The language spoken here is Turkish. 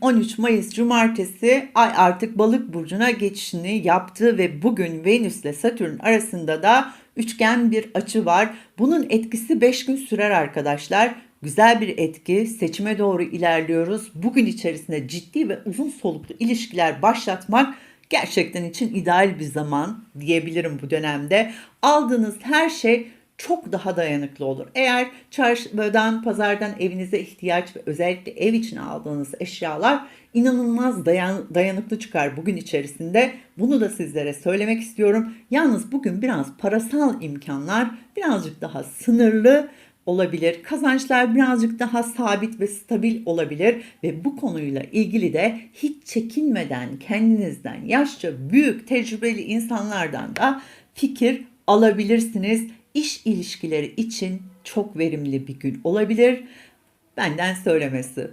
13 Mayıs Cumartesi ay artık balık burcuna geçişini yaptı ve bugün Venüs ile Satürn arasında da üçgen bir açı var. Bunun etkisi 5 gün sürer arkadaşlar. Güzel bir etki. Seçime doğru ilerliyoruz. Bugün içerisinde ciddi ve uzun soluklu ilişkiler başlatmak gerçekten için ideal bir zaman diyebilirim bu dönemde. Aldığınız her şey çok daha dayanıklı olur. Eğer çarşıdan, pazardan evinize ihtiyaç ve özellikle ev için aldığınız eşyalar inanılmaz dayan, dayanıklı çıkar bugün içerisinde. Bunu da sizlere söylemek istiyorum. Yalnız bugün biraz parasal imkanlar birazcık daha sınırlı olabilir. Kazançlar birazcık daha sabit ve stabil olabilir ve bu konuyla ilgili de hiç çekinmeden kendinizden yaşça büyük tecrübeli insanlardan da fikir alabilirsiniz. İş ilişkileri için çok verimli bir gün olabilir. Benden söylemesi.